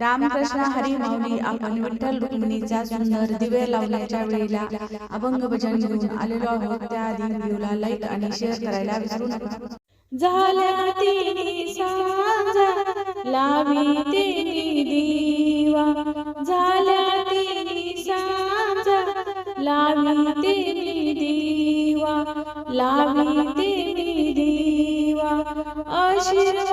रामकृष्ण हरी माऊली आपण विठ्ठल रुक्मिणीचा सुंदर दिवे लावण्याच्या वेळेला अभंग भजन घेऊन आलेलो आहोत. त्याआधी व्हिडिओला लाईक आणि शेअर करायला विसरू नका. झाल्या सांजा लावी दिवा. झाल्या सांजा लावी दिवा. लावी दिवा. आशीर्वाद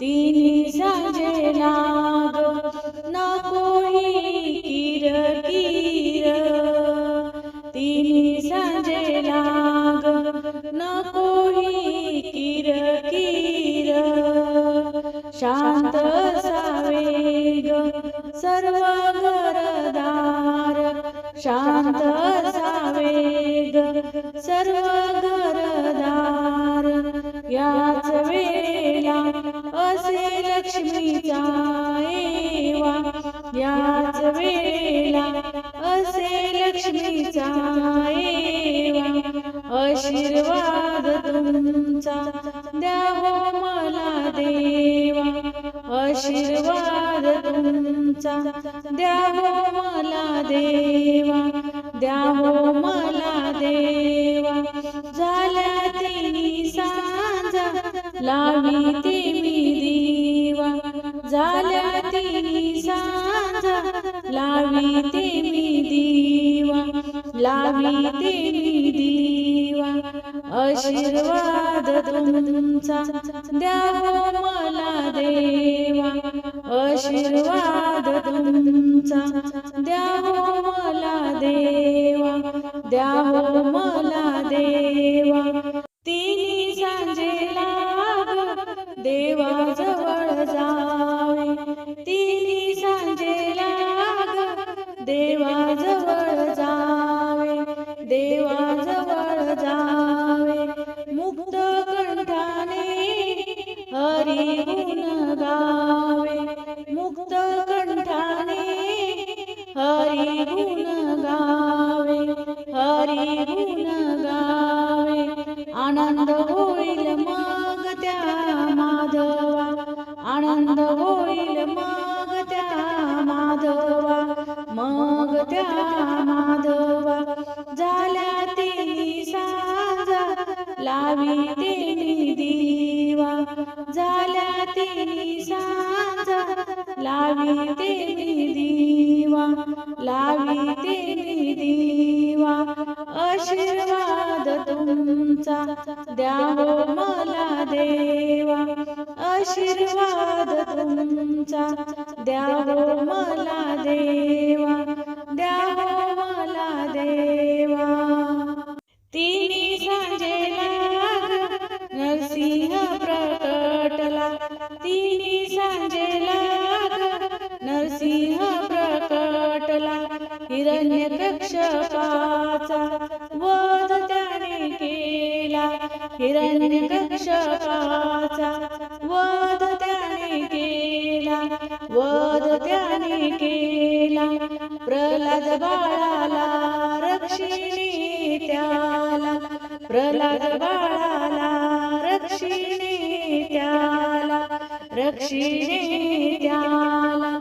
तिन्ही सजना लाग नकोही किर किर. तिन्ही सजना लाग नकोही किर किर. शांत सावे सर्व घरदार. शांत सावे सर्व घरदार. याच आशीर्वाद तुमचा. द्या हो मला देवा. आशीर्वाद तुमचा. द्या हो मला देवा. द्या हो मला देवा. झाल्या तिन्ही सांजा. लावी ते मी दिवा. झाल्या तिन्ही सांजा. लावी ते मी दिवा. लावी ते आशीर्वाद तुमचा द्या मला देवा. आशीर्वाद तुमचा द्या मला देवा. द्या मला देवा. तिन्ही सांजेला देवा जवळ जावे. तिन्ही सांजे लाग गुण गावे हरी गुण गावे. आनंद होईल मग त्या माधवा. आनंद होईल मग त्या माधवा. मग त्या माधवा. झाल्या तिन्ही सांजा लावी तिन्ही दिवा. झाल्या तिन्ही सांजा लावी तिन्ही दिवा. लावी तिन्ही दिवा. आशीर्वाद तुमचा द्यावो मला देवा. आशीर्वाद तुमचा केला हिरण्य वध त्याने केला वध त्याने केला. प्रल्हाद बाळाला रक्षिणी त्याला प्रल्हाद बाळाला रक्षिणी त्याला रक्षिणी त्याला.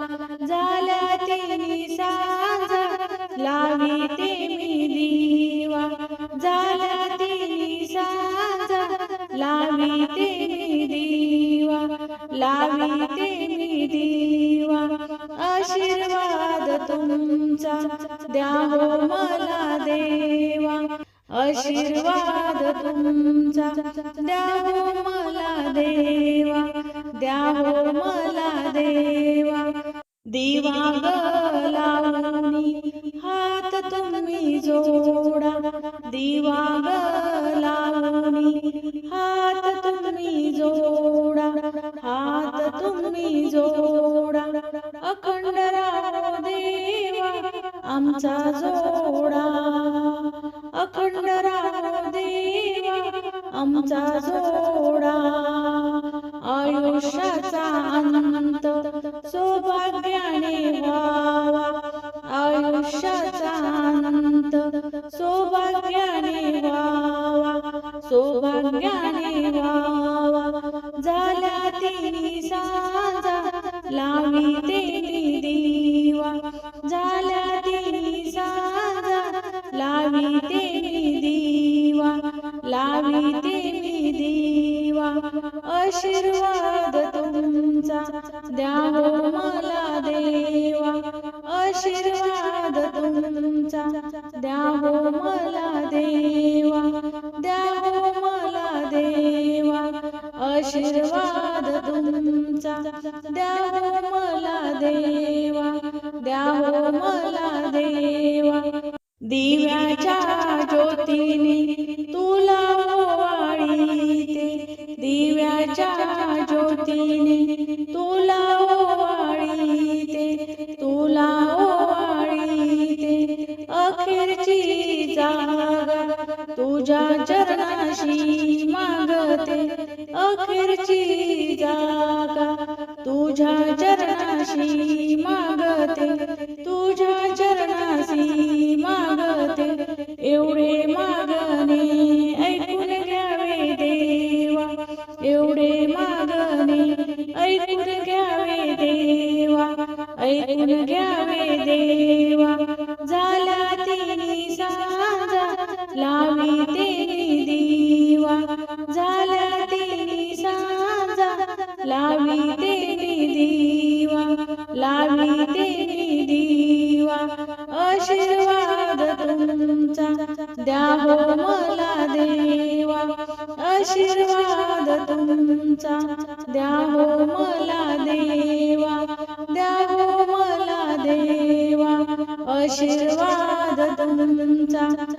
झाल्या तिन्ही सांज लावी ते मिली. लावीते मी दिवा लावीते मी दिवा. आशीर्वाद तुमचा द्या हो मला देवा. आशीर्वाद तुमचा द्या हो मला देवा. द्या हो मला देवा. दिवा लावणी हात तुम्ही जोडा. दिवा अखंड राहो देवा आमचा जोडा. अखंड राहो देवा आमचा जोडा. आयुष्याचा अनंत सो लावी तेरी दिवा झाला ती साजा. लावी ते दिवा लावी तेरी दिवा. आशीर्वाद तुमचा द्यावो मला देवा. आशीर्वाद तुमचा द्यावो मला देवा. द्यावो मला देवा. आशीर्वाद तुमचा द्या द्या हो मला देवा. दिव्याच्या ज्योतीने तुला ओवाळीते. दिव्याच्या ज्योतीने तुला ओवाळीते. तुला ओवाळीते. अखेरची जागा तुझ्या चरणाशी मागते. अखेरची जागा तुझ्या देवा झाला तिनी सांजा लावी तिनी दिवा झाला तिनी सांजा लावी तिनी दिवा लावी तिनी दिवा आशीर्वाद तुमचा द्या हो मला देवा आशीर्वाद तुमचा द्या हो मला देवा. आशीर्वाद। तुमचा